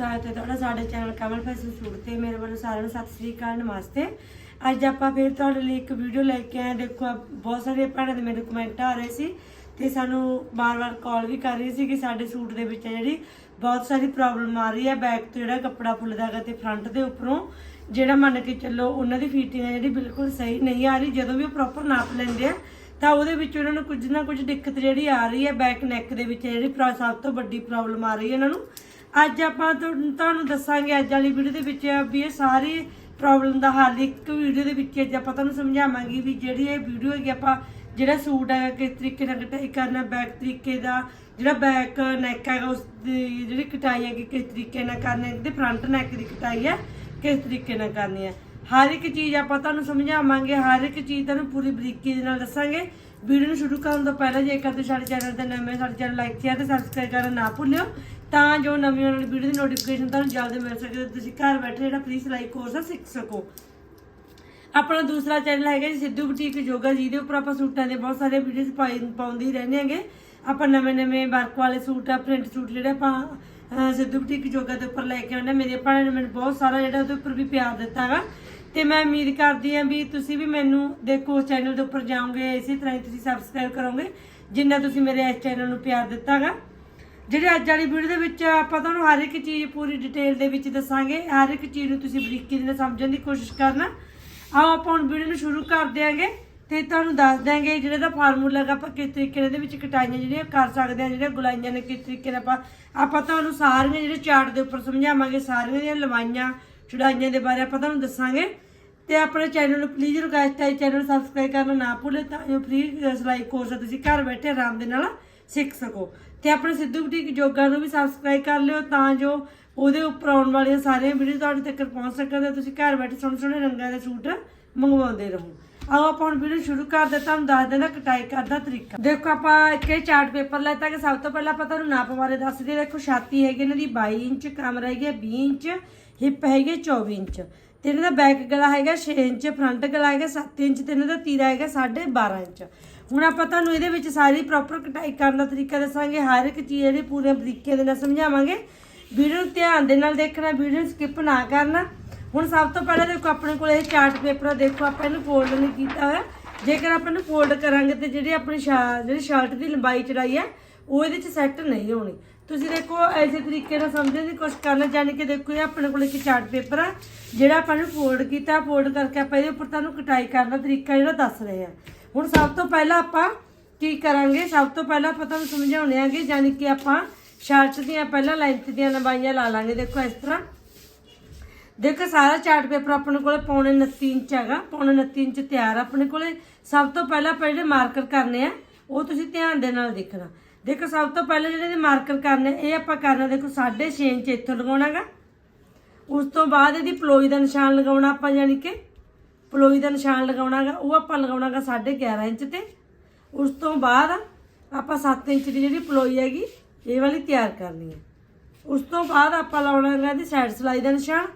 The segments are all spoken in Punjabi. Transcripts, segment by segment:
ਸਵਾਗਤ ਹੈ ਤੁਹਾਡਾ, ਸਾਡੇ ਚੈਨਲ ਕਮਲ ਫੈਸ਼ਨ ਸੂਟ ਤੇ ਮੇਰੇ ਵੱਲੋਂ ਸਾਰਿਆਂ ਨੂੰ ਸਤਿ ਸ੍ਰੀ ਅਕਾਲ, ਨਮਸਤੇ। ਅੱਜ ਆਪਾਂ ਫਿਰ ਤੁਹਾਡੇ ਲਈ ਇੱਕ ਵੀਡੀਓ ਲੈ ਕੇ ਆਏ ਦੇਖੋ ਬਹੁਤ ਸਾਰੇ ਭੈਣਾਂ ਦੇ ਮੇਰੇ ਕਮੈਂਟ ਆ ਰਹੇ ਸੀ ਤੇ ਸਾਨੂੰ ਬਾਰ-ਬਾਰ ਕਾਲ ਵੀ ਕਰ ਰਹੀ ਸੀ ਕਿ ਸਾਡੇ ਸੂਟ ਦੇ ਵਿੱਚ ਜਿਹੜੀ ਬਹੁਤ ਸਾਰੀ ਪ੍ਰੋਬਲਮ ਆ ਰਹੀ ਹੈ। ਬੈਕ ਤੋਂ ਜਿਹੜਾ ਕੱਪੜਾ ਫੁੱਲਦਾ ਹੈਗਾ ਤੇ ਫਰੰਟ ਦੇ ਉੱਪਰੋਂ ਜਿਹੜਾ ਮੰਨ ਕੇ ਚੱਲੋ ਉਹਨਾਂ ਦੀ ਫੀਟਿੰਗ ਹੈ ਜਿਹੜੀ ਬਿਲਕੁਲ ਸਹੀ ਨਹੀਂ ਆ ਰਹੀ। ਜਦੋਂ ਵੀ ਉਹ ਪ੍ਰੋਪਰ ਨਾਪ ਲੈਂਦੇ ਆ, ਤਾਂ ਉਹਦੇ ਵਿੱਚ ਉਹਨਾਂ ਨੂੰ ਕੁਝ ਨਾ ਕੁਝ ਦਿੱਕਤ ਜਿਹੜੀ ਆ ਰਹੀ ਹੈ। ਬੈਕ ਨੈਕ ਦੇ ਵਿੱਚ ਜਿਹੜੀ ਪ੍ਰੋ- ਸਭ ਤੋਂ ਵੱਡੀ ਪ੍ਰੋਬਲਮ ਆ ਰਹੀ ਹੈ ਇਹਨਾਂ ਨੂੰ। ਅੱਜ ਆਪਾਂ ਤੁਹਾਨੂੰ ਦੱਸਾਂਗੇ ਅੱਜ ਵਾਲੀ ਵੀਡੀਓ ਦੇ ਵਿੱਚ ਵੀ ਇਹ ਸਾਰੀ ਪ੍ਰੋਬਲਮ ਦਾ ਹੱਲ। ਇੱਕ ਵੀਡੀਓ ਦੇ ਵਿੱਚ ਅੱਜ ਆਪਾਂ ਤੁਹਾਨੂੰ ਸਮਝਾਵਾਂਗੇ ਵੀ ਜਿਹੜੀ ਇਹ ਵੀਡੀਓ ਹੈਗੀ ਆਪਾਂ ਜਿਹੜਾ ਸੂਟ ਹੈਗਾ, ਕਿਸ ਤਰੀਕੇ ਨਾਲ ਕਟਾਈ ਕਰਨਾ ਬੈਕ ਤਰੀਕੇ ਦਾ, ਜਿਹੜਾ ਬੈਕ ਨੈਕ ਹੈਗਾ, ਉਸ ਦੀ ਜਿਹੜੀ ਕਟਾਈ ਹੈਗੀ, ਕਿਸ ਤਰੀਕੇ ਨਾਲ ਕਰਨੀ ਹੈ ਤੇ ਫਰੰਟ ਨੈਕ ਦੀ ਕਟਾਈ ਹੈ, ਕਿਸ ਤਰੀਕੇ ਨਾਲ ਕਰਨੀ ਹੈ। ਹਰ ਇੱਕ ਚੀਜ਼ ਆਪਾਂ ਤੁਹਾਨੂੰ ਸਮਝਾਵਾਂਗੇ, ਹਰ ਇੱਕ ਚੀਜ਼ ਤੁਹਾਨੂੰ ਪੂਰੀ ਬਰੀਕੀ ਦੇ ਨਾਲ ਦੱਸਾਂਗੇ। ਵੀਡੀਓ ਨੂੰ ਸ਼ੁਰੂ ਕਰਨ ਤੋਂ ਪਹਿਲਾਂ ਜੇਕਰ ਤੁਸੀਂ ਸਾਡੇ ਚੈਨਲ ਤੇ ਨਵੇਂ ਸਾਡੇ ਚੈਨਲ ਲਾਈਕ ਸ਼ੇਅਰ ਤੇ ਸਬਸਕ੍ਰਾਈਬ ਕਰਨਾ ਨਾ ਭੁੱਲਿਓ। ਤਾਂ ਜੋ ਨਵੀਂ ਆਉਣ ਵਾਲੀ ਵੀਡੀਓ ਦੀ ਨੋਟੀਫਿਕੇਸ਼ਨ ਤੁਹਾਨੂੰ ਜਲਦੀ ਮਿਲ ਸਕੇ ਤੇ ਤੁਸੀਂ ਘਰ ਬੈਠੇ ਜਿਹੜਾ ਫ੍ਰੀ ਸਿਲਾਈ ਕੋਰਸ ਆ ਸਿੱਖ ਸਕੋ। ਆਪਣਾ ਦੂਸਰਾ ਚੈਨਲ ਹੈਗਾ ਜੀ ਸਿੱਧੂ ਬੁਟੀਕ ਯੋਗਾ ਜਿਹਦੇ ਉੱਪਰ ਆਪਾਂ ਸੂਟਾਂ ਦੇ ਬਹੁਤ ਸਾਰੇ ਵੀਡੀਓਜ਼ ਪਾਈ ਪਾਉਂਦੇ ਹੀ ਰਹਿੰਦੇ ਹੈਗੇ। ਆਪਾਂ ਨਵੇਂ ਨਵੇਂ ਵਰਕ ਵਾਲੇ ਸੂਟ ਆ ਪ੍ਰਿੰਟ ਸੂਟ ਜਿਹੜੇ ਆਪਾਂ ਸਿੱਧੂ ਬੁਟੀਕ ਯੋਗਾ ਦੇ ਉੱਪਰ ਲੈ ਕੇ ਆਉਂਦੇ ਹਾਂ। ਮੇਰੇ ਭੈਣਾਂ ਨੇ ਮੈਨੂੰ ਬਹੁਤ ਸਾਰਾ ਜਿਹੜਾ ਉਹਦੇ ਉੱਪਰ ਵੀ ਪਿਆਰ ਦਿੱਤਾ ਹੈਗਾ। ਤੇ ਮੈਂ ਉਮੀਦ ਕਰਦੀ ਹਾਂ ਵੀ ਤੁਸੀਂ ਵੀ ਮੈਨੂੰ ਦੇਖੋ ਉਸ ਚੈਨਲ ਦੇ ਉੱਪਰ ਜਾਓਗੇ, ਇਸੇ ਤਰ੍ਹਾਂ ਹੀ ਤੁਸੀਂ ਸਬਸਕ੍ਰਾਈਬ ਕਰੋਗੇ, ਜਿੰਨਾ ਤੁਸੀਂ ਮੇਰੇ ਇਸ ਚੈਨਲ ਨੂੰ ਪਿਆਰ ਦਿੱਤਾ ਹੈਗਾ। ਜਿਹੜੇ ਅੱਜ ਵਾਲੀ ਵੀਡੀਓ ਦੇ ਵਿੱਚ ਆਪਾਂ ਤੁਹਾਨੂੰ ਹਰ ਇੱਕ ਚੀਜ਼ ਪੂਰੀ ਡਿਟੇਲ ਦੇ ਵਿੱਚ ਦੱਸਾਂਗੇ। ਹਰ ਇੱਕ ਚੀਜ਼ ਨੂੰ ਤੁਸੀਂ ਬਰੀਕੀ ਦੇ ਨਾਲ ਸਮਝਣ ਦੀ ਕੋਸ਼ਿਸ਼ ਕਰਨਾ। ਆਓ ਆਪਾਂ ਹੁਣ ਵੀਡੀਓ ਨੂੰ ਸ਼ੁਰੂ ਕਰ ਦਿਆਂਗੇ ਤੇ ਤੁਹਾਨੂੰ ਦੱਸ ਦਿਆਂਗੇ ਜਿਹੜੇ ਦਾ ਫਾਰਮੂਲਾ ਹੈਗਾ, ਆਪਾਂ ਕਿਸ ਤਰੀਕੇ ਨਾਲ ਇਹਦੇ ਵਿੱਚ ਕਟਾਈਆਂ ਜਿਹੜੀਆਂ ਕਰ ਸਕਦੇ ਹਾਂ, ਜਿਹੜੀਆਂ ਗੁਲਾਈਆਂ ਨੇ, ਕਿਸ ਤਰੀਕੇ ਨਾਲ ਆਪਾਂ ਆਪਾਂ ਤੁਹਾਨੂੰ ਸਾਰੀਆਂ ਜਿਹੜੇ ਚਾਰਟ ਦੇ ਉੱਪਰ ਸਮਝਾਵਾਂਗੇ, ਸਾਰੀਆਂ ਦੀਆਂ ਲਵਾਈਆਂ, ਚੜਾਈਆਂ ਦੇ ਬਾਰੇ ਆਪਾਂ ਤੁਹਾਨੂੰ ਦੱਸਾਂਗੇ। ਤੇ ਆਪਣੇ ਚੈਨਲ ਨੂੰ ਪਲੀਜ਼ ਰਿਕਵੈਸਟ ਹੈ ਚੈਨਲ ਸਬਸਕ੍ਰਾਈਬ ਕਰਨਾ ਨਾ ਭੁੱਲੇ ਤਾਂ ਜੋ ਫ੍ਰੀ ਸਿਲਾਈ ਕੋਰਸ ਤੁਸੀਂ ਘਰ ਬੈਠੇ ਆਰਾਮ ਦੇ ਨਾਲ ਸਿੱਖ ਸਕੋ। ਤੇ ਆਪਣੇ ਸਿੱਧੂ ਬੁਟੀਕ ਜੋਗਾ ਨੂੰ ਵੀ ਸਬਸਕ੍ਰਾਈਬ ਕਰ ਲਿਓ, ਤਾਂ ਜੋ ਉਹਦੇ ਉੱਪਰ ਆਉਣ ਵਾਲੀਆਂ ਸਾਰੀਆਂ ਵੀਡੀਓ ਤੁਹਾਡੇ ਤੱਕ ਪਹੁੰਚ ਸਕਣ ਤੇ ਤੁਸੀਂ ਘਰ ਬੈਠੇ ਸੋਹਣੇ ਸੋਹਣੇ ਰੰਗਾਂ ਦੇ ਸੂਟ ਮੰਗਵਾਉਂਦੇ ਰਹੋ। ਆਓ ਆਪਾਂ ਹੁਣ ਵੀਡੀਓ ਸ਼ੁਰੂ ਕਰਦੇ ਤੁਹਾਨੂੰ ਦੱਸ ਦਿੰਦਾ ਕਟਾਈ ਕਰਦਾ ਤਰੀਕਾ। ਦੇਖੋ ਆਪਾਂ ਇੱਕ ਇਹ ਚਾਰਟ ਪੇਪਰ ਲੈਤਾ ਕਿ ਸਭ ਤੋਂ ਪਹਿਲਾਂ ਆਪਾਂ ਤੁਹਾਨੂੰ ਨਾਪ ਬਾਰੇ ਦੱਸ ਦਈਏ। ਦੇਖੋ ਛਾਤੀ ਹੈਗੀ ਇਹਨਾਂ ਦੀ 22 ਇੰਚ, ਕਮਰ ਹੈਗੀ ਹੈ 20 ਇੰਚ, ਹਿੱਪ ਹੈਗੀ ਹੈ 24 ਇੰਚ। ਤੇ ਇਹਨਾਂ ਦਾ ਬੈਕ ਗਲਾ ਹੈਗਾ 6 ਇੰਚ ਫਰੰਟ ਗਲਾ ਹੈਗਾ 7 ਇੰਚ ਤੇ ਇਹਨਾਂ ਦਾ ਤੀਰਾ ਹੈਗਾ 12.5 ਇੰਚ। ਹੁਣ ਆਪਾਂ ਤੁਹਾਨੂੰ ਇਹਦੇ ਵਿੱਚ ਸਾਰੀ ਪ੍ਰੋਪਰ ਕਟਾਈ ਕਰਨ ਦਾ ਤਰੀਕਾ ਦੱਸਾਂਗੇ, ਹਰ ਇੱਕ ਚੀਜ਼ ਜਿਹੜੀ ਪੂਰੇ ਤਰੀਕੇ ਦੇ ਨਾਲ ਸਮਝਾਵਾਂਗੇ। ਵੀਡੀਓ ਨੂੰ ਧਿਆਨ ਦੇ ਨਾਲ ਦੇਖਣਾ, ਵੀਡੀਓ ਨੂੰ ਸਕਿਪ ਨਾ ਕਰਨਾ। ਹੁਣ ਸਭ ਤੋਂ ਪਹਿਲਾਂ ਦੇਖੋ, ਆਪਣੇ ਕੋਲ ਇਹ ਚਾਰਟ ਪੇਪਰ ਆ, ਦੇਖੋ ਆਪਾਂ ਇਹਨੂੰ ਫੋਲਡ ਨਹੀਂ ਕੀਤਾ ਹੋਇਆ। ਜੇਕਰ ਆਪਾਂ ਇਹਨੂੰ ਫੋਲਡ ਕਰਾਂਗੇ ਤੇ ਜਿਹੜੀ ਆਪਣੀ ਸ਼ਾ- ਜਿਹੜੀ ਸ਼ਰਟ ਦੀ ਲੰਬਾਈ ਚੜਾਈ ਹੈ ਉਹ ਇਹਦੇ 'ਚ ਸੈੱਟ ਨਹੀਂ ਹੋਣੀ। ਤੁਸੀਂ ਦੇਖੋ, ਐਸੇ ਤਰੀਕੇ ਨਾਲ ਸਮਝਣ ਦੀ ਕੋਸ਼ਿਸ਼ ਕਰਨਾ, ਜਾਣੀ ਕਿ ਦੇਖੋ ਇਹ ਆਪਣੇ ਕੋਲ ਇੱਕ ਚਾਰਟ ਪੇਪਰ ਆ, ਜਿਹੜਾ ਆਪਾਂ ਨੂੰ ਫੋਲਡ ਕੀਤਾ। ਫੋਲਡ ਕਰਕੇ ਆਪਾਂ ਇਹਦੇ ਉੱਪਰ ਤੁਹਾਨੂੰ ਕਟਾਈ ਕਰਨ ਦਾ ਤਰੀਕਾ ਜਿਹੜਾ ਦੱਸ ਰਹੇ ਆ। ਹੁਣ ਸਭ ਤੋਂ ਪਹਿਲਾਂ ਆਪਾਂ ਕੀ ਕਰਾਂਗੇ? ਸਭ ਤੋਂ ਪਹਿਲਾਂ ਆਪਾਂ ਤੁਹਾਨੂੰ ਸਮਝਾਉਣੇ ਆਗੇ ਜਾਣੀ ਕਿ ਆਪਾਂ ਸ਼ਰਟ ਦੀਆਂ ਪਹਿਲਾਂ ਲੈਂਥ ਦੀਆਂ ਲੰਬਾਈਆਂ ਲਾ ਲਾਂਗੇ। ਦੇਖੋ ਇਸ ਤਰ੍ਹਾਂ। ਦੇਖੋ, ਸਾਰਾ ਚਾਰਟ ਪੇਪਰ ਆਪਣੇ ਕੋਲੇ ਪੌਣੇ 29 ਇੰਚ ਹੈਗਾ। ਪੌਣੇ 29 ਇੰਚ ਤਿਆਰ ਆਪਣੇ ਕੋਲੇ। ਸਭ ਤੋਂ ਪਹਿਲਾਂ ਆਪਾਂ ਜਿਹੜੇ ਮਾਰਕਰ ਕਰਨੇ ਆ, ਉਹ ਤੁਸੀਂ ਧਿਆਨ ਦੇ ਨਾਲ ਦੇਖਣਾ। ਦੇਖੋ, ਸਭ ਤੋਂ ਪਹਿਲਾਂ ਜਿਹੜੇ ਮਾਰਕਰ ਕਰਨੇ ਇਹ ਆਪਾਂ ਕਰਨਾ ਦੇਖੋ 6.5 ਇੰਚ ਇੱਥੋਂ ਲਗਾਉਣਾਗਾ ਉਸ ਤੋਂ ਬਾਅਦ ਇਹਦੀ ਪਲੋਈ ਦਾ ਨਿਸ਼ਾਨ ਲਗਾਉਣਾ ਆਪਾਂ ਯਾਨੀ ਕਿ ਪਲੋਈ ਦਾ ਨਿਸ਼ਾਨ ਲਗਾਉਣਾਗਾ, ਉਹ ਆਪਾਂ ਲਗਾਉਣਾਗਾ 11.5 ਇੰਚ ਤੇ। ਉਸ ਤੋਂ ਬਾਅਦ ਆਪਾਂ 7 ਇੰਚ ਦੀ ਜਿਹੜੀ ਪਲੋਈ ਹੈਗੀ, ਇਹ ਵਾਲੀ ਤਿਆਰ ਕਰਨੀ ਹੈ। ਉਸ ਤੋਂ ਬਾਅਦ ਆਪਾਂ ਲਾਉਣਾਗਾ ਇਹਦੀ ਸਾਈਡ ਸਲਾਈ ਦਾ ਨਿਸ਼ਾਨ,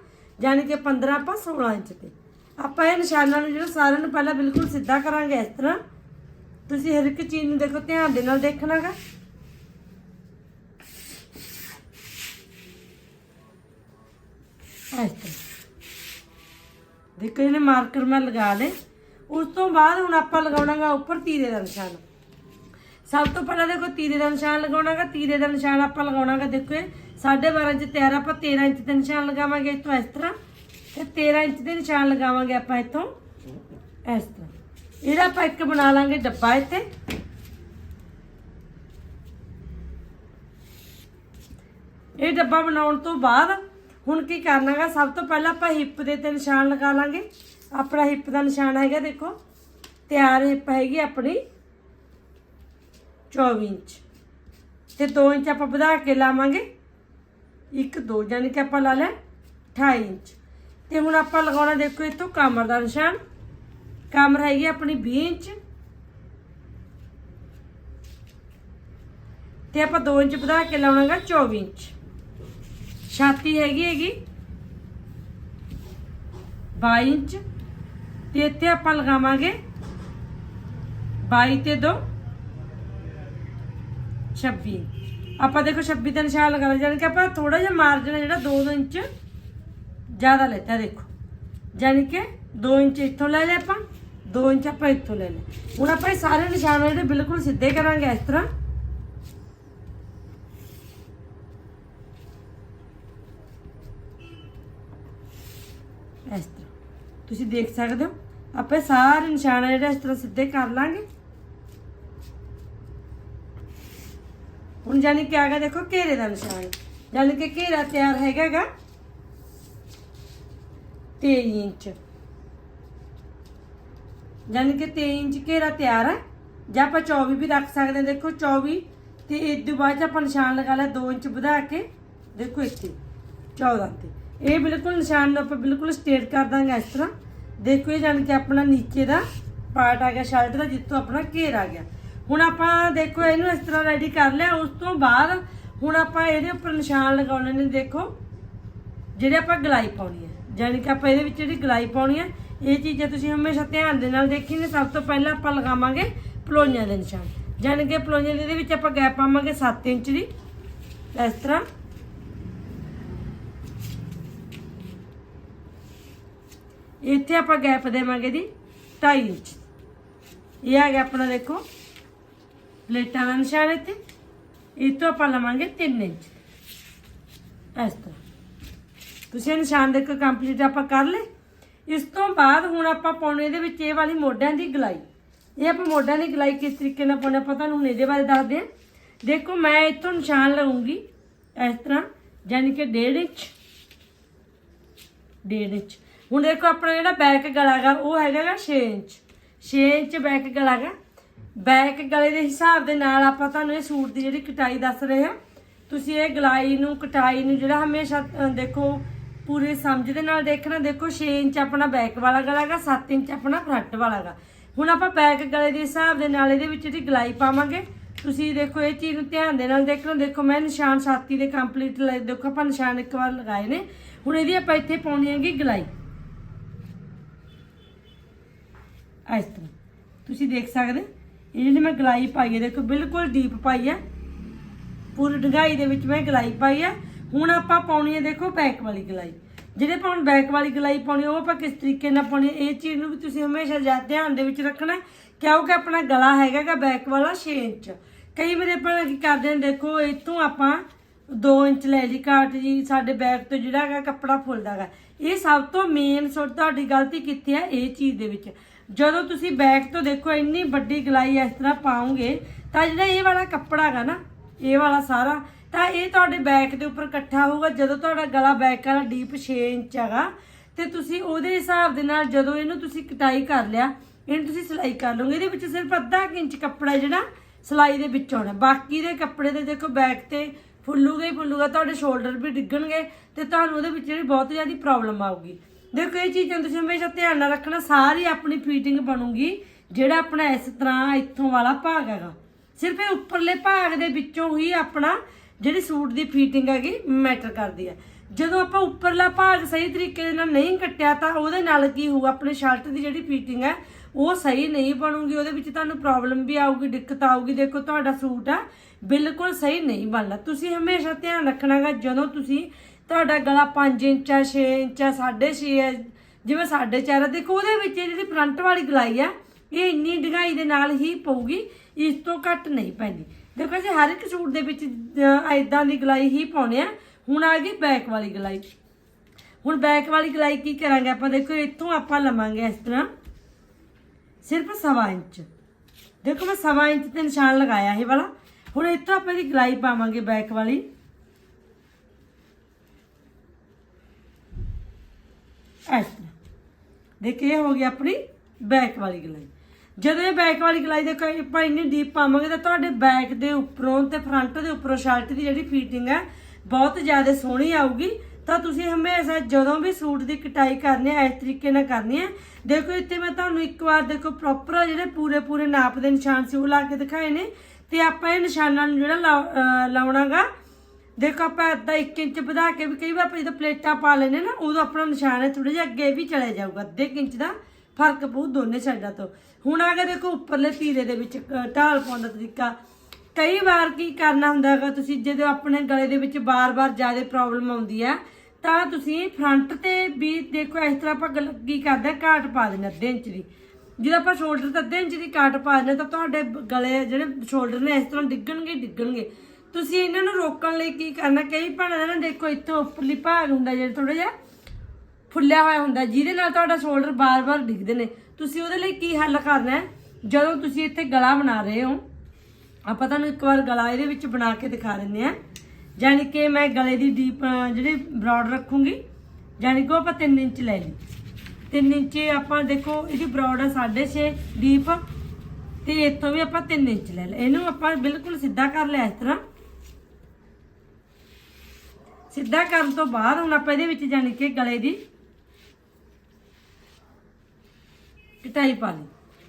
ਯਾਨੀ ਕਿ 15 ਆਪਾਂ 16 ਇੰਚ ਤੇ। ਆਪਾਂ ਇਹ ਨਿਸ਼ਾਨਾਂ ਨੂੰ ਜਿਹੜਾ ਸਾਰਿਆਂ ਨੂੰ ਪਹਿਲਾਂ ਬਿਲਕੁਲ ਸਿੱਧਾ ਕਰਾਂਗੇ ਇਸ ਤਰ੍ਹਾਂ। ਤੁਸੀਂ ਹਰ ਇੱਕ ਚੀਜ਼ ਨੂੰ ਦੇਖੋ, ਧਿਆਨ ਦੇ ਨਾਲ ਦੇਖਣਾਗਾ। ਇਸ ਤਰ੍ਹਾਂ। ਦੇਖੋ ਇਹਨੇ ਮਾਰਕਰ ਮੈਂ ਲਗਾ ਲਏ। ਉਸ ਤੋਂ ਬਾਅਦ ਹੁਣ ਆਪਾਂ ਲਗਾਉਣਾਗਾ ਉੱਪਰ ਤੀਰੇ ਦਾ ਨਿਸ਼ਾਨ। ਸਭ ਤੋਂ ਪਹਿਲਾਂ ਦੇਖੋ ਤੀਰੇ ਦਾ ਨਿਸ਼ਾਨ ਲਗਾਉਣਾਗਾ, ਤੀਰੇ ਦਾ ਨਿਸ਼ਾਨ ਆਪਾਂ ਲਗਾਉਣਾਗਾ, ਦੇਖੋ ਇਹ। 12.5 ਇੰਚ ਤਿਆਰ ਆਪਾਂ 13 ਇੰਚ ਦੇ ਨਿਸ਼ਾਨ ਲਗਾਵਾਂਗੇ ਇੱਥੋਂ ਇਸ ਤਰ੍ਹਾਂ। ਤੇ 13 ਇੰਚ ਦੇ ਨਿਸ਼ਾਨ ਲਗਾਵਾਂਗੇ ਆਪਾਂ ਇੱਥੋਂ ਇਸ ਤਰ੍ਹਾਂ। ਇਹਦਾ ਆਪਾਂ ਇੱਕ ਬਣਾ ਲਾਂਗੇ ਡੱਬਾ ਇੱਥੇ। ਇਹ ਡੱਬਾ ਬਣਾਉਣ ਤੋਂ ਬਾਅਦ ਹੁਣ ਕੀ ਕਰਨਾਗਾ? ਸਭ ਤੋਂ ਪਹਿਲਾਂ ਆਪਾਂ ਹਿੱਪ ਦੇ ਤੇ ਨਿਸ਼ਾਨ ਲਗਾ ਲਾਂਗੇ। ਆਪਣਾ ਹਿੱਪ ਦਾ ਨਿਸ਼ਾਨ ਹੈਗਾ, ਦੇਖੋ। ਤਿਆਰ ਹਿੱਪ ਹੈਗੀ ਆਪਣੀ 24 ਇੰਚ। ਤੇ 2 ਇੰਚ ਆਪਾਂ ਵਧਾ ਕੇ ਲਾਵਾਂਗੇ। 1 2 ਯਾਨੀ ਕਿ ਆਪਾਂ ਲਾ ਲਿਆ 28 ਇੰਚ। ਤੇ ਹੁਣ ਆਪਾਂ ਲਗਾਉਣਾ ਦੇਖੋ ਇੱਥੋਂ ਕਮਰ ਦਾ ਨਿਸ਼ਾਨ। ਕਮਰ ਹੈਗੀ ਆਪਣੀ 20 ਇੰਚ। ਤੇ ਆਪਾਂ 2 ਇੰਚ ਵਧਾ ਕੇ ਲਾਉਣਾਗਾ 24 ਇੰਚ। ਛਾਤੀ ਹੈਗੀ ਹੈਗੀ? 22 ਇੰਚ। ਤੇ ਇੱਥੇ ਆਪਾਂ ਲਗਾਵਾਂਗੇ। 22 ਤੇ 2 26 ਇੰਚ ਆਪਾਂ ਦੇਖੋ 26 ਤੇ ਨਿਸ਼ਾਨ ਲਗਾ ਲਿਆ ਜਾਣੀ ਕਿ ਆਪਾਂ ਥੋੜਾ ਜਿਹਾ ਮਾਰਜਨ ਜਿਹੜਾ 2 ਇੰਚ ਜ਼ਿਆਦਾ ਲੈਤਾ ਦੇਖੋ। ਜਾਣੀ ਕਿ 2 ਇੰਚ ਇੱਥੋਂ ਲੈ ਲਿਆ ਆਪਾਂ 2 ਇੰਚ ਆਪਾਂ ਇੱਥੋਂ ਲੈ ਲਏ ਹੁਣ ਆਪਾਂ ਇਹ ਸਾਰੇ ਨਿਸ਼ਾਨ ਆ ਜਿਹੜੇ ਬਿਲਕੁਲ ਸਿੱਧੇ ਕਰਾਂਗੇ ਇਸ ਤਰ੍ਹਾਂ ਇਸ ਤਰ੍ਹਾਂ ਤੁਸੀਂ ਦੇਖ ਸਕਦੇ ਹੋ ਆਪਾਂ ਇਹ ਸਾਰੇ ਨਿਸ਼ਾਨ ਆ ਜਿਹੜੇ ਇਸ ਤਰ੍ਹਾਂ ਸਿੱਧੇ ਕਰ ਲਾਂਗੇ ਹੁਣ ਜਾਨੀ ਕਿ ਆ ਗਿਆ ਦੇਖੋ ਘੇਰੇ ਦਾ ਨਿਸ਼ਾਨ ਜਾਨੀ ਕਿ ਘੇਰਾ ਤਿਆਰ ਹੈਗਾਗਾ 23 ਇੰਚ ਜਾਨੀ ਕਿ 23 ਇੰਚ ਘੇਰਾ ਤਿਆਰ ਹੈ ਜਾਂ ਆਪਾਂ 24 ਵੀ ਰੱਖ ਸਕਦੇ ਹਾਂ ਦੇਖੋ 24 ਤੇ ਇਸ ਤੋਂ ਬਾਅਦ 'ਚ ਆਪਾਂ ਨਿਸ਼ਾਨ ਲਗਾ ਲਿਆ 2 ਇੰਚ ਵਧਾ ਕੇ ਦੇਖੋ ਇੱਥੇ 14 ਤੇ ਇਹ ਬਿਲਕੁਲ ਨਿਸ਼ਾਨ ਨੂੰ ਆਪਾਂ ਬਿਲਕੁਲ ਸਟੇਟ ਕਰ ਦਾਂਗੇ ਇਸ ਤਰ੍ਹਾਂ ਦੇਖੋ ਇਹ ਜਾਨੀ ਕਿ ਆਪਣਾ ਨੀਚੇ ਦਾ ਪਾਰਟ ਆ ਗਿਆ ਸ਼ਰਟ ਦਾ, ਜਿੱਥੋਂ ਆਪਣਾ ਘੇਰ ਆ ਗਿਆ। ਹੁਣ ਆਪਾਂ ਦੇਖੋ ਇਹਨੂੰ ਇਸ ਤਰ੍ਹਾਂ ਰੈਡੀ ਕਰ ਲਿਆ, ਉਸ ਤੋਂ ਬਾਅਦ ਹੁਣ ਆਪਾਂ ਇਹਦੇ ਉੱਪਰ ਨਿਸ਼ਾਨ ਲਗਾਉਣੇ ਨੇ, ਦੇਖੋ। ਜਿਹੜੇ ਆਪਾਂ ਗਲਾਈ ਪਾਉਣੀ ਹੈ ਯਾਨੀ ਕਿ ਆਪਾਂ ਇਹਦੇ ਵਿੱਚ ਜਿਹੜੀ ਗਲਾਈ ਪਾਉਣੀ ਹੈ ਇਹ ਚੀਜ਼ਾਂ ਤੁਸੀਂ ਹਮੇਸ਼ਾ ਧਿਆਨ ਦੇ ਨਾਲ ਦੇਖੀ ਨੇ, ਸਭ ਤੋਂ ਪਹਿਲਾਂ ਆਪਾਂ ਲਗਾਵਾਂਗੇ ਪਲੋਈਆਂ ਦੇ ਨਿਸ਼ਾਨ। ਯਾਨੀ ਕਿ ਪਲੋਈਆਂ ਦੇ ਇਹਦੇ ਵਿੱਚ ਆਪਾਂ ਗੈਪ ਪਾਵਾਂਗੇ 7 ਇੰਚ ਦੀ। ਇਸ ਤਰ੍ਹਾਂ ਇੱਥੇ ਆਪਾਂ ਗੈਪ ਦੇਵਾਂਗੇ ਦੀ 2.5 ਇੰਚ। ਇਹ ਆ ਗਿਆ ਆਪਣਾ ਦੇਖੋ, ਪਲੇਟਾਂ ਦਾ ਨਿਸ਼ਾਨ ਇੱਥੇ। ਇਹ ਤੋਂ ਆਪਾਂ ਲਵਾਂਗੇ 3 ਇੰਚ। ਇਸ ਤਰ੍ਹਾਂ। ਤੁਸੀਂ ਇਹ ਨਿਸ਼ਾਨ ਦੇਖੋ ਕੰਪਲੀਟ ਆਪਾਂ ਕਰ ਲਏ। ਇਸ ਤੋਂ ਬਾਅਦ ਹੁਣ ਆਪਾਂ ਪਾਉਣੇ ਇਹਦੇ ਵਿੱਚ ਇਹ ਵਾਲੀ ਮੋਢਿਆਂ ਦੀ ਗਲਾਈ। ਇਹ ਆਪਾਂ ਮੋਢਿਆਂ ਦੀ ਗਲਾਈ ਕਿਸ ਤਰੀਕੇ ਨਾਲ ਪਾਉਣਾ ਆਪਾਂ ਤੁਹਾਨੂੰ ਹੁਣ ਇਹਦੇ ਬਾਰੇ ਦੱਸਦੇ ਹਾਂ। ਦੇਖੋ, ਮੈਂ ਇੱਥੋਂ ਨਿਸ਼ਾਨ ਲਵਾਂਗੀ ਇਸ ਤਰ੍ਹਾਂ ਯਾਨੀ ਕਿ 1.5 ਇੰਚ। 1.5 ਇੰਚ। ਹੁਣ ਦੇਖੋ ਆਪਣਾ ਜਿਹੜਾ ਬੈਕ ਗਲਾ ਗਾ ਉਹ ਹੈਗਾ 6 ਇੰਚ। 6 ਇੰਚ ਬੈਕ ਗਲਾ ਗਾ ਬੈਕ ਗਲੇ ਦੇ ਹਿਸਾਬ ਦੇ ਨਾਲ ਆਪਾਂ ਤੁਹਾਨੂੰ ਇਹ ਸੂਟ ਦੀ ਜਿਹੜੀ ਕਟਾਈ ਦੱਸ ਰਹੇ ਹਾਂ। ਤੁਸੀਂ ਇਹ ਗਲਾਈ ਨੂੰ, ਕਟਾਈ ਨੂੰ ਜਿਹੜਾ ਹਮੇਸ਼ਾ ਦੇਖੋ, ਪੂਰੇ ਸਮਝ ਦੇ ਨਾਲ ਦੇਖਣਾ। ਦੇਖੋ 6 ਇੰਚ ਆਪਣਾ ਬੈਕ ਵਾਲਾ ਗਲਾ ਗਾ 7 ਇੰਚ ਆਪਣਾ ਫਰੰਟ ਵਾਲਾ ਗਾ ਹੁਣ ਆਪਾਂ ਬੈਕ ਗਲੇ ਦੇ ਹਿਸਾਬ ਦੇ ਨਾਲ ਇਹਦੇ ਵਿੱਚ ਜਿਹੜੀ ਗਲਾਈ ਪਾਵਾਂਗੇ, ਤੁਸੀਂ ਦੇਖੋ ਇਹ ਚੀਜ਼ ਨੂੰ ਧਿਆਨ ਦੇ ਨਾਲ ਦੇਖਣਾ। ਦੇਖੋ, ਮੈਂ ਨਿਸ਼ਾਨ ਛਾਤੀ ਦੇ ਕੰਪਲੀਟ ਲੈ ਦੇਖੋ, ਆਪਾਂ ਨਿਸ਼ਾਨ ਇੱਕ ਵਾਰ ਲਗਾਏ ਨੇ। ਹੁਣ ਇਹਦੀ ਆਪਾਂ ਇੱਥੇ ਪਾਉਣੀ ਹੈਗੀ ਗਲਾਈ। ਇਸ ਤਰ੍ਹਾਂ। ਤੁਸੀਂ ਦੇਖ ਸਕਦੇ ਇਹ ਜਿਹੜੀ ਮੈਂ ਗਲਾਈ ਪਾਈ ਹੈ। ਦੇਖੋ, ਬਿਲਕੁਲ ਡੀਪ ਪਾਈ ਹੈ। ਪੂਰੀ ਡੰਗਾਈ ਦੇ ਵਿੱਚ ਮੈਂ ਗਲਾਈ ਪਾਈ ਹੈ। ਹੁਣ ਆਪਾਂ ਪਾਉਣੀ ਹੈ, ਦੇਖੋ ਬੈਕ ਵਾਲੀ ਗਲਾਈ। ਜਿਹੜੇ ਪਾਉਣ ਬੈਕ ਵਾਲੀ ਗਲਾਈ ਪਾਉਣੀ, ਉਹ ਆਪਾਂ ਕਿਸ ਤਰੀਕੇ ਨਾਲ ਪਾਉਣੀ ਇਹ ਚੀਜ਼ ਨੂੰ ਵੀ ਤੁਸੀਂ ਹਮੇਸ਼ਾ ਜ਼ਿਆਦਾ ਧਿਆਨ ਦੇ ਵਿੱਚ ਰੱਖਣਾ ਕਿਉਂਕਿ ਆਪਣਾ ਗਲਾ ਹੈਗਾਗਾ ਬੈਕ ਵਾਲਾ 6 ਇੰਚ। ਕਈ ਮੇਰੇ ਭੈਣਾਂ ਕੀ ਕਰਦੇ ਨੇ ਦੇਖੋ, ਇੱਥੋਂ ਆਪਾਂ 2 ਇੰਚ ਲੈ ਲਈ ਕਾਟ ਜੀ, ਸਾਡੇ ਬੈਕ ਤੋਂ ਜਿਹੜਾ ਹੈਗਾ ਕੱਪੜਾ ਫੁੱਲਦਾਗਾ। ਇਹ ਸਭ ਤੋਂ ਮੇਨ ਸੁਰ ਤੁਹਾਡੀ ਗਲਤੀ ਕਿੱਥੇ ਹੈ ਇਹ ਚੀਜ਼ ਦੇ ਵਿੱਚ। ਜਦੋਂ ਤੁਸੀਂ ਬੈਕ ਤੋਂ ਦੇਖੋ, ਇੰਨੀ ਵੱਡੀ ਗਲਾਈ ਇਸ ਤਰ੍ਹਾਂ ਪਾਉਂਗੇ ਤਾਂ ਜਿਹੜਾ ਇਹ ਵਾਲਾ ਕੱਪੜਾ ਹੈਗਾ ਨਾ, ਇਹ ਵਾਲਾ ਸਾਰਾ, ਤਾਂ ਇਹ ਤੁਹਾਡੇ ਬੈਕ ਦੇ ਉੱਪਰ ਇਕੱਠਾ ਹੋਊਗਾ। ਜਦੋਂ ਤੁਹਾਡਾ ਗਲਾ ਬੈਕ ਵਾਲਾ ਡੀਪ 6 ਇੰਚ ਹੈਗਾ, ਤੇ ਤੁਸੀਂ ਉਹਦੇ ਹਿਸਾਬ ਦੇ ਨਾਲ ਜਦੋਂ ਇਹਨੂੰ ਤੁਸੀਂ ਕਟਾਈ ਕਰ ਲਿਆ, ਇਹਨੂੰ ਤੁਸੀਂ ਸਿਲਾਈ ਕਰ ਲਓਗੇ। ਇਹਦੇ ਵਿੱਚ ਸਿਰਫ ਅੱਧਾ ਕੁ ਇੰਚ ਕੱਪੜਾ ਜਿਹੜਾ ਸਿਲਾਈ ਦੇ ਵਿੱਚ ਆਉਣਾ ਬਾਕੀ ਦੇ ਕੱਪੜੇ ਤੇ ਦੇਖੋ ਬੈਕ ਤੇ ਫੁੱਲੂਗਾ ਹੀ ਫੁੱਲੂਗਾ, ਤੁਹਾਡੇ ਸ਼ੋਲਡਰ ਵੀ ਡਿੱਗਣਗੇ ਤੇ ਤੁਹਾਨੂੰ ਉਹਦੇ ਵਿੱਚ ਜਿਹੜੀ ਬਹੁਤ ਜ਼ਿਆਦਾ ਪ੍ਰੋਬਲਮ ਆਊਗੀ। ਦੇਖੋ ਇਹ ਚੀਜ਼ਾਂ ਤੁਸੀਂ ਹਮੇਸ਼ਾ ਧਿਆਨ ਨਾਲ ਰੱਖਣਾ, ਸਾਰੀ ਆਪਣੀ ਫਿਟਿੰਗ ਬਣੂਗੀ, ਜਿਹੜਾ ਆਪਣਾ ਇਸ ਤਰ੍ਹਾਂ ਇੱਥੋਂ ਵਾਲਾ ਭਾਗ ਹੈਗਾ। ਸਿਰਫ ਇਹ ਉੱਪਰਲੇ ਭਾਗ ਦੇ ਵਿੱਚੋਂ ਹੀ ਆਪਣਾ ਜਿਹੜੀ ਸੂਟ ਦੀ ਫਿਟਿੰਗ ਹੈਗੀ ਮੈਟਰ ਕਰਦੀ ਹੈ। ਜਦੋਂ ਆਪਾਂ ਉੱਪਰਲਾ ਭਾਗ ਸਹੀ ਤਰੀਕੇ ਦੇ ਨਾਲ ਨਹੀਂ ਕੱਟਿਆ, ਤਾਂ ਉਹਦੇ ਨਾਲ ਕੀ ਹੋਊ? ਆਪਣੇ ਸ਼ਰਟ ਦੀ ਜਿਹੜੀ ਫਿਟਿੰਗ ਹੈ, ਉਹ ਸਹੀ ਨਹੀਂ ਬਣੂਗੀ। ਉਹਦੇ ਵਿੱਚ ਤੁਹਾਨੂੰ ਪ੍ਰੋਬਲਮ ਵੀ ਆਊਗੀ, ਦਿੱਕਤ ਆਊਗੀ। ਦੇਖੋ, ਤੁਹਾਡਾ ਸੂਟ ਆ, ਬਿਲਕੁਲ ਸਹੀ ਨਹੀਂ ਬਣਨਾ। ਤੁਸੀਂ ਹਮੇਸ਼ਾ ਧਿਆਨ ਰੱਖਣਾਗਾ ਜਦੋਂ ਤੁਸੀਂ ਤੁਹਾਡਾ ਗਲਾ 5 ਇੰਚ ਆ 6 ਇੰਚ ਆ 6.5 ਹੈ ਜਿਵੇਂ 4.5 ਦੇਖੋ, ਉਹਦੇ ਵਿੱਚ ਇਹ ਜਿਹੜੀ ਫਰੰਟ ਵਾਲੀ ਗਲਾਈ ਆ, ਇਹ ਇੰਨੀ ਡਿਗਾਈ ਦੇ ਨਾਲ ਹੀ ਪਊਗੀ, ਇਸ ਤੋਂ ਘੱਟ ਨਹੀਂ ਪੈਂਦੀ। ਦੇਖੋ ਅਸੀਂ ਹਰ ਇੱਕ ਸੂਟ ਦੇ ਵਿੱਚ ਐਦਾਂ ਦੀ ਗਲਾਈ ਹੀ ਪਾਉਣੇ ਆ। ਹੁਣ ਆ ਗਈ ਬੈਕ ਵਾਲੀ ਗਲਾਈ। ਹੁਣ ਬੈਕ ਵਾਲੀ ਗਲਾਈ ਕੀ ਕਰਾਂਗੇ ਆਪਾਂ? ਦੇਖੋ, ਇੱਥੋਂ ਆਪਾਂ ਲਵਾਂਗੇ ਇਸ ਤਰ੍ਹਾਂ, ਸਿਰਫ ਸਵਾ ਇੰਚ। ਦੇਖੋ, ਮੈਂ ਸਵਾ ਇੰਚ ਤੇ ਨਿਸ਼ਾਨ ਲਗਾਇਆ ਇਹ ਵਾਲਾ। ਹੁਣ ਇੱਥੋਂ ਆਪਾਂ ਇਹਦੀ ਗਲਾਈ ਪਾਵਾਂਗੇ ਬੈਕ ਵਾਲੀ। ਇਸ ਤਰ੍ਹਾਂ। ਦੇਖੋ, ਇਹ ਹੋ ਗਈ ਆਪਣੀ ਬੈਕ ਵਾਲੀ ਗਲਾਈ। ਜਦੋਂ ਇਹ ਬੈਕ ਵਾਲੀ ਗਲਾਈ ਦੇ ਕੋਈ ਆਪਾਂ ਇੰਨੀ ਡੀਪ ਪਾਵਾਂਗੇ ਤਾਂ ਤੁਹਾਡੇ ਬੈਕ ਦੇ ਉੱਪਰੋਂ ਤੇ ਫਰੰਟ ਦੇ ਉੱਪਰੋਂ ਸ਼ਰਟ ਦੀ ਜਿਹੜੀ ਫਿਟਿੰਗ ਹੈ ਬਹੁਤ ਜ਼ਿਆਦਾ ਸੋਹਣੀ ਆਊਗੀ। ਤਾਂ ਤੁਸੀਂ ਹਮੇਸ਼ਾ ਜਦੋਂ ਵੀ ਸੂਟ ਦੀ ਕਟਾਈ ਕਰਨੀ ਹੈ, ਇਸ ਤਰੀਕੇ ਨਾਲ ਕਰਨੀ ਹੈ। ਦੇਖੋ, ਇੱਥੇ ਮੈਂ ਤੁਹਾਨੂੰ ਇੱਕ ਵਾਰ ਦੇਖੋ ਪ੍ਰੋਪਰ ਜਿਹੜੇ ਪੂਰੇ ਪੂਰੇ ਨਾਪ ਦੇ ਨਿਸ਼ਾਨ ਸੀ ਉਹ ਲਾ ਕੇ ਦਿਖਾਏ ਨੇ। ਤੇ ਆਪਾਂ ਇਹ ਨਿਸ਼ਾਨਾਂ ਨੂੰ ਜਿਹੜਾ ਲਾ- ਅਹ ਲਾਉਣਾਗਾ ਦੇਖੋ ਆਪਾਂ ਅੱਧਾ 1 ਇੰਚ ਵਧਾ ਕੇ ਵੀ ਕਈ ਵਾਰ ਆਪਾਂ ਜਦੋਂ ਪਲੇਟਾਂ ਪਾ ਲੈਨੇ ਨਾ ਉਦੋਂ ਆਪਣਾ ਨਿਸ਼ਾਨ ਹੈ ਥੋੜਾ ਜਿਹਾ ਅੱਗੇ ਵੀ ਚਲੇ ਜਾਊਗਾ। ਅੱਧੇ ਕੁ ਇੰਚ ਦਾ ਫ਼ਰਕ ਪਊ ਦੋਨੇ ਸਾਈਡਾਂ ਤੋਂ। ਹੁਣ ਆ ਕੇ ਦੇਖੋ ਉੱਪਰਲੇ ਤੀਰੇ ਦੇ ਵਿੱਚ ਢਾਲ ਪਾਉਣ ਦਾ ਤਰੀਕਾ। ਕਈ ਵਾਰ ਕੀ ਕਰਨਾ ਹੁੰਦਾ ਹੈਗਾ ਤੁਸੀਂ ਜਦੋਂ ਆਪਣੇ ਗਲੇ ਦੇ ਵਿੱਚ ਬਾਰ-ਬਾਰ ਜ਼ਿਆਦਾ ਪ੍ਰੋਬਲਮ ਆਉਂਦੀ ਹੈ ਤਾਂ ਤੁਸੀਂ ਫਰੰਟ ਤੇ ਵੀ ਦੇਖੋ ਇਸ ਤਰ੍ਹਾਂ ਆਪਾਂ ਗਲ- ਕੀ ਕਰਦੇ ਹਾਂ, ਕਾਟ ਪਾ ਦਿੰਦੇ ਹਾਂ ਅੱਧੇ ਇੰਚ ਦੀ। ਜਦੋਂ ਆਪਾਂ ਸ਼ੋਲਡਰ ਤੇ ਅੱਧੇ ਇੰਚ ਦੀ ਕਾਟ ਪਾ ਦਿੰਦੇ ਹਾਂ ਤਾਂ ਤੁਹਾਡੇ ਗਲੇ ਜਿਹੜੇ ਸ਼ੋਲਡਰ ਨੇ ਇਸ ਤਰ੍ਹਾਂ ਡਿੱਗਣਗੇ ਡਿੱਗਣਗੇ। ਤੁਸੀਂ ਇਹਨਾਂ ਨੂੰ ਰੋਕਣ ਲਈ ਕੀ ਕਰਨਾ? ਕਈ ਭੈਣਾਂ ਦਾ ਨਾ ਦੇਖੋ ਇੱਥੋਂ ਉੱਪਰਲੀ ਭਾਗ ਹੁੰਦਾ ਜਿਹੜਾ ਥੋੜਾ ਜਿਹਾ ਫੁੱਲਿਆ ਹੋਇਆ ਹੁੰਦਾ, ਜਿਹਦੇ ਨਾਲ ਤੁਹਾਡਾ ਸ਼ੋਲਡਰ ਬਾਰ-ਬਾਰ ਡਿੱਗਦੇ ਨੇ। ਤੁਸੀਂ ਉਹਦੇ ਲਈ ਕੀ ਹੱਲ ਕਰਨਾ ਹੈ? ਜਦੋਂ ਤੁਸੀਂ ਇੱਥੇ ਗਲਾ ਬਣਾ ਰਹੇ ਹੋ, ਆਪਾਂ ਤੁਹਾਨੂੰ ਇੱਕ ਵਾਰ ਗਲਾ ਇਹਦੇ ਵਿੱਚ ਬਣਾ ਕੇ ਦਿਖਾ ਦਿੰਦੇ ਆ ਯਾਨੀ ਕਿ ਮੈਂ ਗਲੇ ਦੀ ਡੀਪ ਜਿਹੜੀ ਬ੍ਰੌਡ ਰੱਖੂੰਗੀ, ਯਾਨੀ ਕਿ ਉਹ ਆਪਾਂ 3 ਇੰਚ ਲੈ ਲਈ। 3 ਇੰਚ ਆਪਾਂ ਦੇਖੋ, ਇਹਦੀ ਬ੍ਰੌਡ ਹੈ 6.5 ਡੀਪ ਤੇ ਇੱਥੋਂ ਵੀ ਆਪਾਂ 3 ਇੰਚ ਲੈ ਲਿਆ। ਇਹਨੂੰ ਆਪਾਂ ਬਿਲਕੁਲ ਸਿੱਧਾ ਕਰ ਲਿਆ ਇਸ ਤਰ੍ਹਾਂ। ਸਿੱਧਾ ਕਰਨ ਤੋਂ ਬਾਅਦ ਹੁਣ ਆਪਾਂ ਇਹਦੇ ਵਿੱਚ ਜਾਣੀ ਕਿ ਗਲੇ ਦੀ ਕਟਾਈ ਪਾ ਲਈ।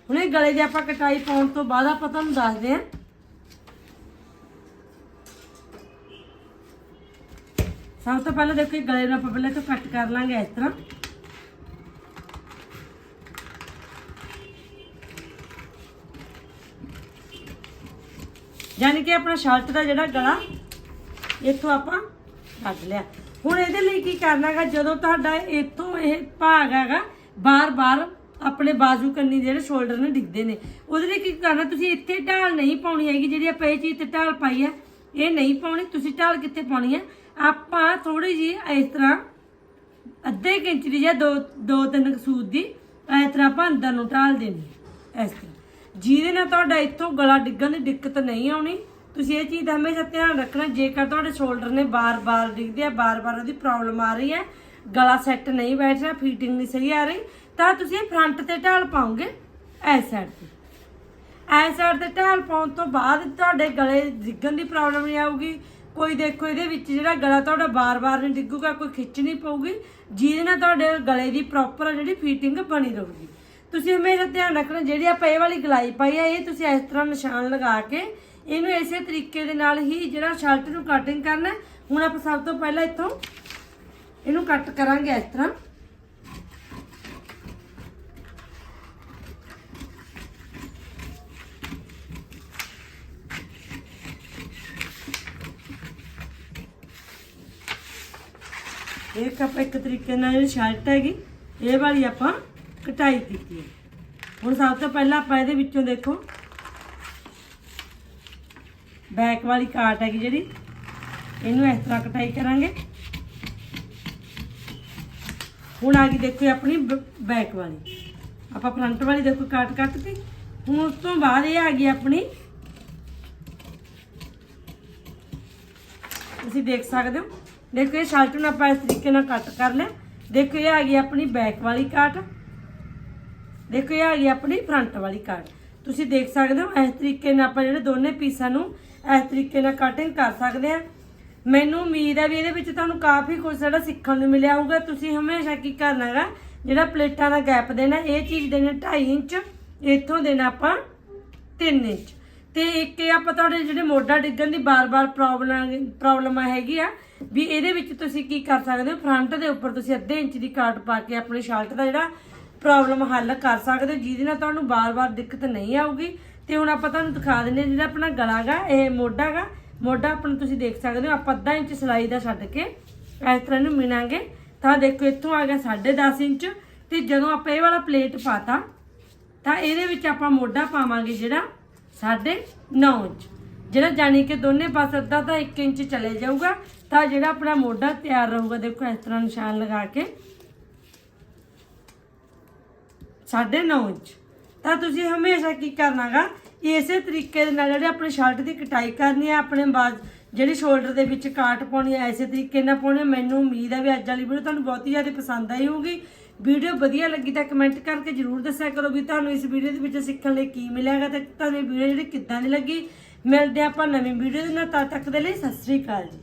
ਹੁਣ ਇਹ ਗਲੇ ਦੀ ਆਪਾਂ ਕਟਾਈ ਪਾਉਣ ਤੋਂ ਬਾਅਦ ਆਪਾਂ ਤੁਹਾਨੂੰ ਦੱਸਦੇ ਹਾਂ। ਸਭ ਤੋਂ ਪਹਿਲਾਂ ਦੇਖੋ ਇਹ ਗਲੇ ਨੂੰ ਆਪਾਂ ਪਹਿਲਾਂ ਤੋਂ ਕੱਟ ਕਰ ਲਾਂਗੇ ਇਸ ਤਰ੍ਹਾਂ। ਯਾਨੀ ਕਿ ਆਪਣਾ ਸ਼ਰਟ ਦਾ ਜਿਹੜਾ ਗਲਾ, ਇੱਥੋਂ ਆਪਾਂ ਕੱਢ ਲਿਆ। ਹੁਣ ਇਹਦੇ ਲਈ ਕੀ ਕਰਨਾਗਾ ਜਦੋਂ ਤੁਹਾਡਾ ਇੱਥੋਂ ਇਹ ਭਾਗ ਹੈਗਾ, ਬਾਰ-ਬਾਰ ਆਪਣੇ ਬਾਜ਼ੂ ਕੰਨੀ ਜਿਹੜੇ ਸ਼ੋਲਡਰ ਨੇ ਡਿੱਗਦੇ ਨੇ। ਉਹਦੇ ਲਈ ਕੀ ਕਰਨਾ? ਤੁਸੀਂ ਇੱਥੇ ਢਾਲ ਨਹੀਂ ਪਾਉਣੀ ਹੈਗੀ, ਜਿਹੜੀ ਆਪਾਂ ਇਹ ਚੀਜ਼ ਤੇ ਢਾਲ ਪਾਈ ਹੈ। ਇਹ ਨਹੀਂ ਪਾਉਣੀ, ਤੁਸੀਂ ਢਾਲ ਕਿੱਥੇ ਪਾਉਣੀ ਹੈ? ਆਪਾਂ ਥੋੜੀ ਜੀ ਇਸ ਤਰ੍ਹਾਂ ਅੱਧੇ ਕੁ ਇੰਚ ਦੀ ਜਾਂ ਦੋ ਦੋ ਤਿੰਨ ਕੁ ਦੀ ਇਸ ਤਰ੍ਹਾਂ ਆਪਾਂ ਅੰਦਰ ਨੂੰ ਢਾਲ ਦੇਣੀ ਇਸ ਤਰ੍ਹਾਂ। ਜਿਹਦੇ ਨਾਲ ਤੁਹਾਡਾ ਇੱਥੋਂ ਗਲਾ ਡਿੱਗਣ ਦੀ ਦਿੱਕਤ ਨਹੀਂ ਆਉਣੀ ਤੁਸੀਂ ਇਹ ਚੀਜ਼ ਦਾ ਹਮੇਸ਼ਾ ਧਿਆਨ ਰੱਖਣਾ, ਜੇਕਰ ਤੁਹਾਡੇ ਸ਼ੋਲਡਰ ਨੇ ਬਾਰ-ਬਾਰ ਡਿੱਗਦੇ ਆ ਬਾਰ-ਬਾਰ ਉਹਦੀ ਪ੍ਰੋਬਲਮ ਆ ਰਹੀ ਹੈ, ਗਲਾ ਸੈੱਟ ਨਹੀਂ ਬੈਠ ਰਿਹਾ ਫਿਟਿੰਗ ਨਹੀਂ ਸਹੀ ਆ ਰਹੀ, ਤਾਂ ਤੁਸੀਂ ਫਰੰਟ ਤੇ ਢਾਲ ਪਾਓਗੇ, ਇਸ ਸਾਈਡ ਤੇ। ਐਸ ਸਾਈਡ ਤੇ ਢਾਲ ਪਾਉਣ ਤੋਂ ਬਾਅਦ ਤੁਹਾਡੇ ਗਲੇ ਡਿੱਗਣ ਦੀ ਪ੍ਰੋਬਲਮ ਨਹੀਂ ਆਊਗੀ। ਕੋਈ ਦੇਖੋ ਇਹਦੇ ਵਿੱਚ ਜਿਹੜਾ ਗਲਾ ਤੁਹਾਡਾ ਬਾਰ-ਬਾਰ ਨਹੀਂ ਡਿੱਗੂਗਾ, ਕੋਈ ਖਿੱਚ ਨਹੀਂ ਪਊਗੀ, ਜਿਹਦੇ ਨਾਲ ਤੁਹਾਡੇ ਗਲੇ ਦੀ ਪ੍ਰੋਪਰ ਜਿਹੜੀ ਫਿਟਿੰਗ ਬਣੀ ਰਹੂਗੀ। ਤੁਸੀਂ ਹਮੇਸ਼ਾ ਧਿਆਨ ਰੱਖਣਾ, ਜਿਹੜੀ ਆਪਾਂ ਇਹ ਵਾਲੀ ਗਲਾਈ ਪਾਈ ਹੈ ਇਹ ਤੁਸੀਂ ਇਸ ਤਰ੍ਹਾਂ ਨਿਸ਼ਾਨ ਲਗਾ ਕੇ ਇਹਨੂੰ ਇਸੇ ਤਰੀਕੇ ਦੇ ਨਾਲ ਹੀ ਜਿਹੜਾ ਸ਼ਰਟ ਨੂੰ ਕਟਿੰਗ ਕਰਨਾ ਹੁਣ ਆਪਾਂ ਸਭ ਤੋਂ ਪਹਿਲਾਂ ਇੱਥੋਂ ਇਹਨੂੰ ਕੱਟ ਕਰਾਂਗੇ ਇਸ ਤਰ੍ਹਾਂ। ਇੱਕ ਆਪਾਂ ਇੱਕ ਤਰੀਕੇ ਨਾਲ ਜਿਹੜੀ ਸ਼ਰਟ ਹੈਗੀ, ਇਹ ਵਾਲੀ ਆਪਾਂ ਕਟਾਈ ਕੀਤੀ ਹੈ। ਹੁਣ ਸਭ ਤੋਂ ਪਹਿਲਾਂ ਆਪਾਂ ਇਹਦੇ ਵਿੱਚੋਂ ਦੇਖੋ ਬੈਕ ਵਾਲੀ ਕਾਟ ਹੈਗੀ ਜਿਹੜੀ, ਇਹਨੂੰ ਇਸ ਤਰ੍ਹਾਂ ਕਟਾਈ ਕਰਾਂਗੇ। ਹੁਣ ਆ ਗਈ ਦੇਖੋ ਇਹ ਆਪਣੀ ਬੈਕ ਵਾਲੀ। ਆਪਾਂ ਫਰੰਟ ਵਾਲੀ ਦੇਖੋ ਕਾਟ ਕੱਟਤੀ। ਹੁਣ ਉਸ ਤੋਂ ਬਾਅਦ ਇਹ ਆ ਗਈ ਆਪਣੀ। ਤੁਸੀਂ ਦੇਖ ਸਕਦੇ ਹੋ। ਦੇਖੋ ਇਹ ਸ਼ਰਟ ਨੂੰ ਆਪਾਂ ਇਸ ਤਰੀਕੇ ਨਾਲ ਕੱਟ ਕਰ ਲਿਆ। ਦੇਖੋ ਇਹ ਆ ਗਈ ਆਪਣੀ ਬੈਕ ਵਾਲੀ ਕਾਟ ਦੇਖੋ ਇਹ ਆ ਗਈ ਆਪਣੀ ਫਰੰਟ ਵਾਲੀ ਕਾਟ ਤੁਸੀਂ ਦੇਖ ਸਕਦੇ ਹੋ ਇਸ ਤਰੀਕੇ ਨਾਲ ਆਪਾਂ ਜਿਹੜੇ ਦੋਨੇ ਪੀਸਾਂ ਨੂੰ ਇਸ ਤਰੀਕੇ ਨਾਲ ਕਟਿੰਗ ਕਰ ਸਕਦੇ ਆ ਮੈਨੂੰ ਉਮੀਦ ਹੈ ਵੀ ਇਹਦੇ ਵਿੱਚ ਤੁਹਾਨੂੰ ਕਾਫੀ ਕੁਝ ਜਿਹੜਾ ਸਿੱਖਣ ਨੂੰ ਮਿਲਿਆ ਹੋਊਗਾ। ਤੁਸੀਂ ਹਮੇਸ਼ਾ ਕੀ ਕਰਨਾ ਹੈਗਾ, ਜਿਹੜਾ ਪਲੇਟਾਂ ਦਾ ਗੈਪ ਦੇਣਾ, ਇਹ ਚੀਜ਼ ਦੇਣੀ 2.5 ਇੰਚ, ਇੱਥੋਂ ਦੇਣਾ ਆਪਾਂ 3 ਇੰਚ। ਤੇ ਇੱਕ ਇਹ ਆਪਾਂ ਤੁਹਾਡੇ ਜਿਹੜੇ ਮੋਢਾ ਡਿੱਗਣ ਦੀ ਬਾਰ-ਬਾਰ ਪ੍ਰੋਬਲਮ ਪ੍ਰੋਬਲਮ ਹੈਗੀ ਆ, ਵੀ ਇਹਦੇ ਵਿੱਚ ਤੁਸੀਂ ਕੀ ਕਰ ਸਕਦੇ ਹੋ? ਫਰੰਟ ਦੇ ਉੱਪਰ ਤੁਸੀਂ ਅੱਧੇ ਇੰਚ ਦੀ ਕਾਟ ਪਾ ਕੇ ਆਪਣੀ ਸ਼ਰਟ ਦਾ ਜਿਹੜਾ ਪ੍ਰੋਬਲਮ ਹੱਲ ਕਰ ਸਕਦੇ ਹੋ, ਜਿਹਦੇ ਨਾਲ ਤੁਹਾਨੂੰ ਬਾਰ-ਬਾਰ ਦਿੱਕਤ ਨਹੀਂ ਆਊਗੀ। ਤੇ ਹੁਣ ਆਪਾਂ ਤੁਹਾਨੂੰ ਦਿਖਾ ਦਿੰਦੇ ਹਾਂ ਜਿਹੜਾ ਆਪਣਾ ਗਲਾ ਗਾ, ਇਹ ਮੋਢਾ ਗਾ। ਮੋਢਾ ਆਪਣਾ ਤੁਸੀਂ ਦੇਖ ਸਕਦੇ ਹੋ, ਆਪਾਂ ਅੱਧਾ ਇੰਚ ਸਿਲਾਈ ਦਾ ਛੱਡ ਕੇ ਇਸ ਤਰ੍ਹਾਂ ਨੂੰ ਮਿਣਾਂਗੇ ਤਾਂ ਦੇਖੋ, ਇੱਥੋਂ ਆ ਗਿਆ 10.5 ਇੰਚ। ਤੇ ਜਦੋਂ ਆਪਾਂ ਇਹ ਵਾਲਾ ਪਲੇਟ ਪਾਤਾ, ਤਾਂ ਇਹਦੇ ਵਿੱਚ ਆਪਾਂ ਮੋਢਾ ਪਾਵਾਂਗੇ ਜਿਹੜਾ 9.5 ਇੰਚ। ਜਿਹੜਾ ਜਾਣੀ ਕਿ ਦੋਨੇ ਪਾਸੇ ਅੱਧਾ ਤਾਂ 1 ਇੰਚ ਚਲੇ ਜਾਊਗਾ, ਤਾਂ ਜਿਹੜਾ ਆਪਣਾ ਮੋਢਾ ਤਿਆਰ ਰਹੂਗਾ। ਦੇਖੋ, ਇਸ ਤਰ੍ਹਾਂ ਨਿਸ਼ਾਨ ਲਗਾ ਕੇ 9.5 ਇੰਚ ਤਾਂ ਤੁਸੀਂ ਹਮੇਸ਼ਾ ਕੀ ਕਰਨਾਗਾ, ਇਸੇ ਤਰੀਕੇ ਦੇ ਨਾਲ ਜਿਹੜੇ ਆਪਣੇ ਸ਼ਰਟ ਦੀ ਕਟਾਈ ਕਰਨੀ ਹੈ ਆਪਣੇ ਬਾਜ਼ ਜਿਹੜੀ ਸ਼ੋਲਡਰ ਦੇ ਵਿੱਚ ਕਾਟ ਪਾਉਣੀ ਹੈ ਇਸੇ ਤਰੀਕੇ ਨਾਲ ਪਾਉਣੀ ਹੈ ਮੈਨੂੰ ਉਮੀਦ ਹੈ ਵੀ ਅੱਜ ਵਾਲੀ ਵੀਡੀਓ ਤੁਹਾਨੂੰ ਬਹੁਤ ਹੀ ਜ਼ਿਆਦਾ ਪਸੰਦ ਆਈ ਹੋਊਗੀ। ਵੀਡੀਓ ਵਧੀਆ ਲੱਗੀ ਤਾਂ ਕਮੈਂਟ ਕਰਕੇ ਜਰੂਰ ਦੱਸਿਆ ਕਰੋ ਵੀ ਤੁਹਾਨੂੰ ਇਸ ਵੀਡੀਓ ਦੇ ਵਿੱਚ ਸਿੱਖਣ ਲਈ ਕੀ ਮਿਲਿਆਗਾ ਤੇ ਤੁਹਾਨੂੰ ਇਹ ਵੀਡੀਓ ਜਿਹੜੀ ਕਿੱਦਾਂ ਦੀ ਲੱਗੀ। ਮਿਲਦੇ ਆਪਾਂ ਨਵੀਂ ਵੀਡੀਓ ਦੇ ਨਾਲ, ਤਦ ਤੱਕ ਦੇ ਲਈ ਸਤਿ ਸ੍ਰੀ ਅਕਾਲ ਜੀ।